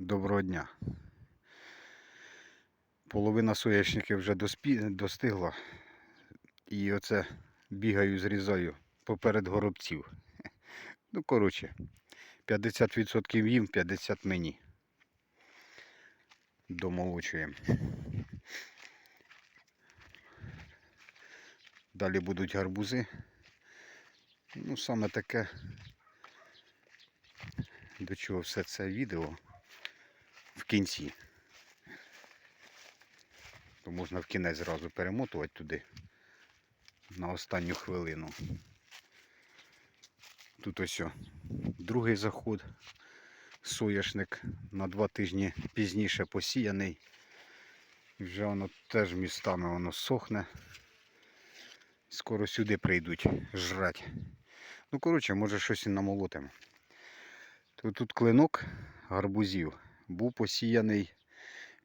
Доброго дня. Половина соняшників вже доспі... достигла. І оце бігаю, зрізаю поперед горобців. Ну, коротше, 50% їм, 50% мені. Домолочуємо. Далі будуть гарбузи. Ну, саме таке, до чого все це відео в кінці. То можна в кінець зразу перемотувати туди на останню хвилину. Тут ось о, другий заход. Соняшник на два тижні пізніше посіяний. І вже воно теж містами воно сохне. Скоро сюди прийдуть жрать. Ну, коротше, може щось і намолотимо. То тут клинок гарбузів був посіяний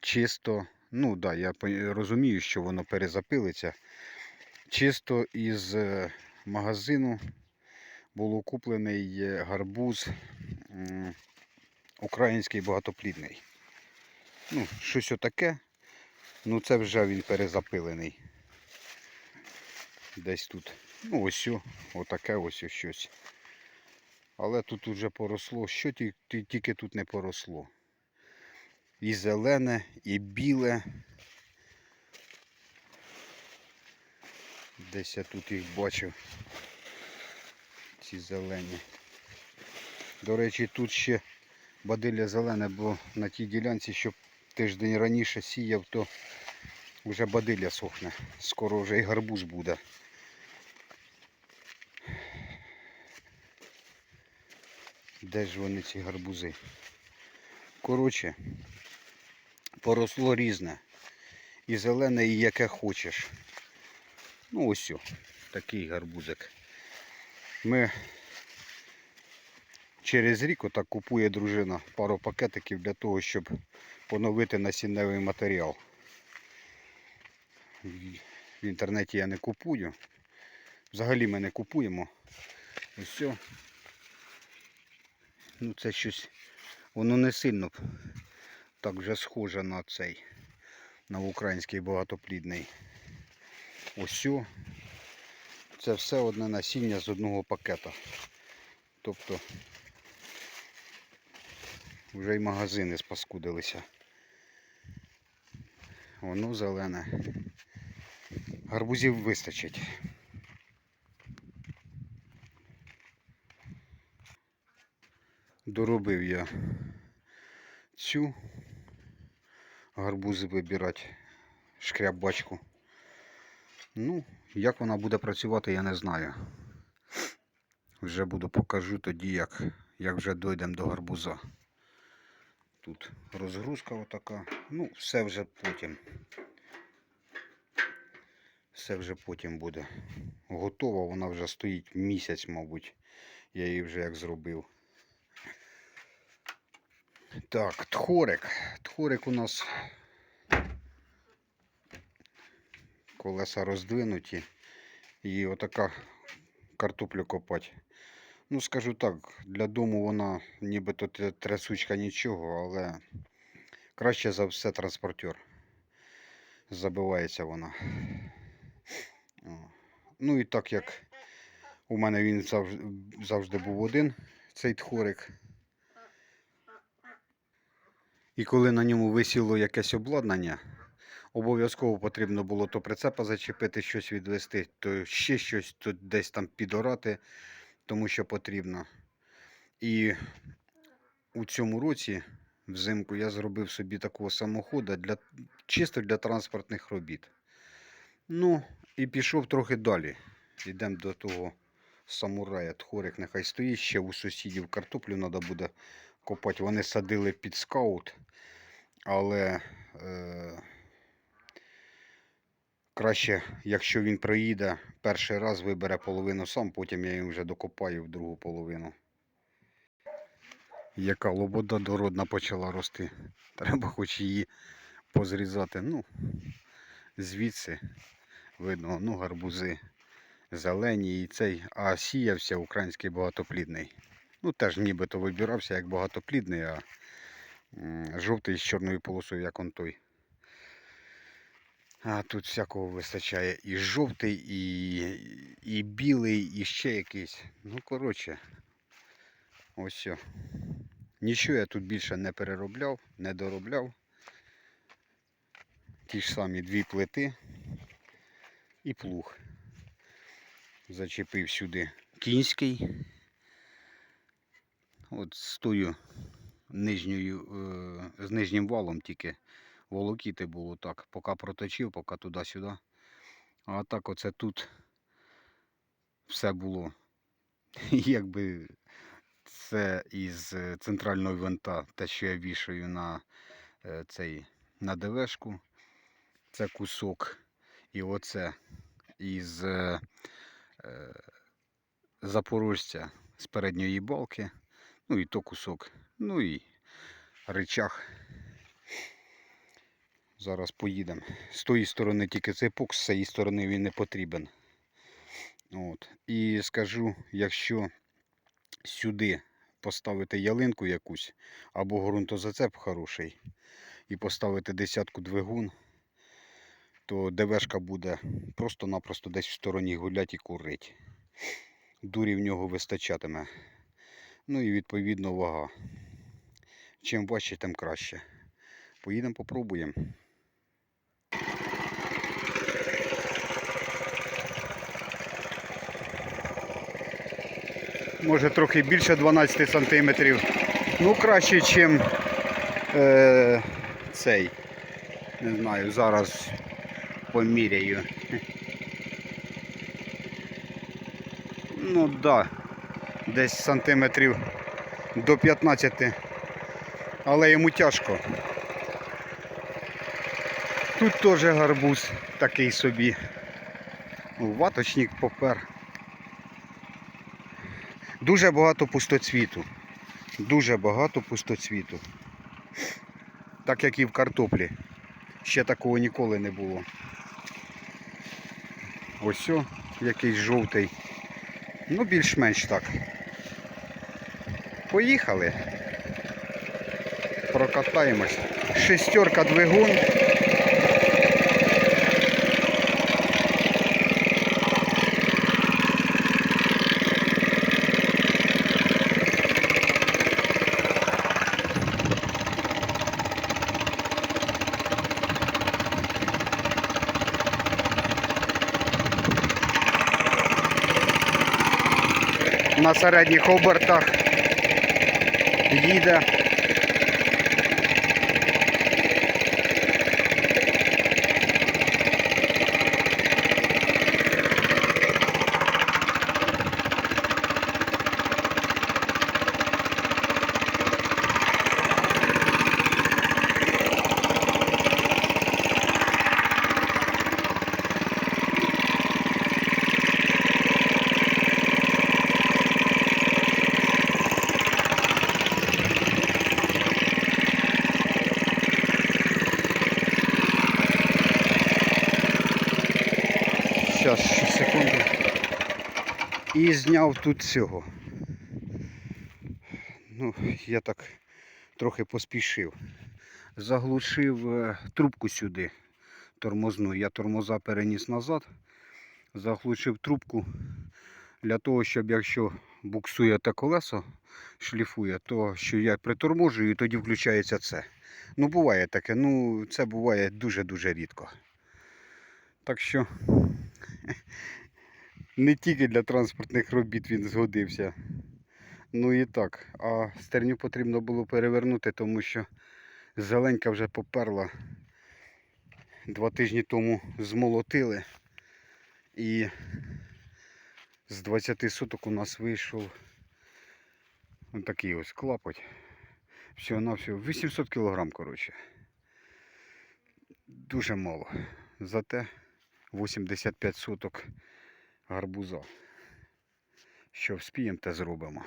чисто. Ну да, я розумію, що воно перезапилиться. Чисто із е, магазину було куплений е, гарбуз український багатоплідний. Ну, щось отаке. Ну це вже він перезапилений. Десь тут. Ну ось отаке ось щось. Але тут вже поросло. Що ті- ті- тільки тут не поросло. І зелене, і біле. Десь я тут їх бачив. Ці зелені. До речі, тут ще бадилля зелене, бо на тій ділянці, що тиждень раніше сіяв, то вже бадилля сохне. Скоро вже і гарбуз буде. Де ж вони ці гарбузи? Коротше, поросло різне. І зелене, і яке хочеш. Ну ось о, такий гарбузик. Ми через рік отак купує дружина пару пакетиків для того, щоб поновити насінневий матеріал. В інтернеті я не купую. Взагалі ми не купуємо. Ось. Ну це щось. Воно не сильно так вже схоже на цей, на український багатоплідний. Ось. Це все одне насіння з одного пакета. Тобто вже й магазини спаскудилися. Воно зелене. Гарбузів вистачить. Доробив я цю гарбузи вибирати шкрябачку. Ну, як вона буде працювати, я не знаю. Вже буду покажу тоді, як, як вже дійдемо до гарбуза. Тут розгрузка отака. Ну, все вже потім. Все вже потім буде. Готова, вона вже стоїть місяць, мабуть. Я її вже як зробив. Так, тхорик. Тхорик у нас колеса роздвинуті. І отака картоплю копати. Ну, скажу так, для дому вона нібито трясучка нічого, але краще за все транспортер. Забивається вона. Ну і так як у мене він завжди був один, цей тхорик. І коли на ньому висіло якесь обладнання, обов'язково потрібно було то прицепа зачепити, щось відвести, то ще щось, то десь там підорати, тому що потрібно. І у цьому році, взимку, я зробив собі такого самохода для, чисто для транспортних робіт. Ну, і пішов трохи далі. Йдемо до того самурая. Тхорик нехай стоїть, ще у сусідів картоплю треба буде копати. Вони садили під скаут, але е, краще, якщо він приїде, перший раз вибере половину сам, потім я їм вже докопаю в другу половину. Яка лобода дородна почала рости. Треба хоч її позрізати. Ну, звідси видно, ну, гарбузи зелені і цей, а сіявся український багатоплідний. Ну, теж нібито вибирався як багатоплідний, а жовтий з чорною полосою, як он той. А тут всякого вистачає. І жовтий, і, і білий, і ще якийсь. Ну, коротше, ось все. Нічого я тут більше не переробляв, не доробляв. Ті ж самі дві плити і плуг. Зачепив сюди кінський. От з тою нижньою, е, з нижнім валом тільки волокіти було так. Поки проточив, поки туди-сюди. А так оце тут все було. Якби це із е, центрального винта, те, що я вішаю на е, цей на ДВшку. Це кусок. І оце із е, е, запорожця з передньої балки. Ну і то кусок. Ну і речах. Зараз поїдемо. З тої сторони тільки цей пук, з цієї сторони він не потрібен. От. І скажу, якщо сюди поставити ялинку якусь або ґрунтозацеп хороший і поставити десятку двигун, то ДВшка буде просто-напросто десь в стороні гулять і курить. Дурі в нього вистачатиме. Ну і відповідно вага. Чим важче, тим краще. Поїдемо попробуємо. Може трохи більше 12 сантиметрів. Ну краще, ніж е, цей. Не знаю, зараз поміряю. Ну так, да, десь сантиметрів до 15. Але йому тяжко. Тут теж гарбуз такий собі. Ваточник попер. Дуже багато пустоцвіту. Дуже багато пустоцвіту. Так як і в картоплі. Ще такого ніколи не було. Ось о, якийсь жовтий. Ну, більш-менш так. Поїхали. Прокатаємось. Шестерка двигун. на середніх обертах їде. Зараз, ще секунду. І зняв тут цього. Ну, я так трохи поспішив. Заглушив е, трубку сюди тормозну. Я тормоза переніс назад, заглушив трубку для того, щоб якщо буксує те колесо, шліфує, то що я приторможую і тоді включається це. Ну, буває таке, ну це буває дуже-дуже рідко. Так що не тільки для транспортних робіт він згодився. Ну і так. А стерню потрібно було перевернути, тому що зеленька вже поперла. Два тижні тому змолотили. І з 20 суток у нас вийшов ось такий ось клапоть. Всього на всього 800 кг, коротше. Дуже мало. Зате 85 соток гарбуза. Що вспіємо, те зробимо.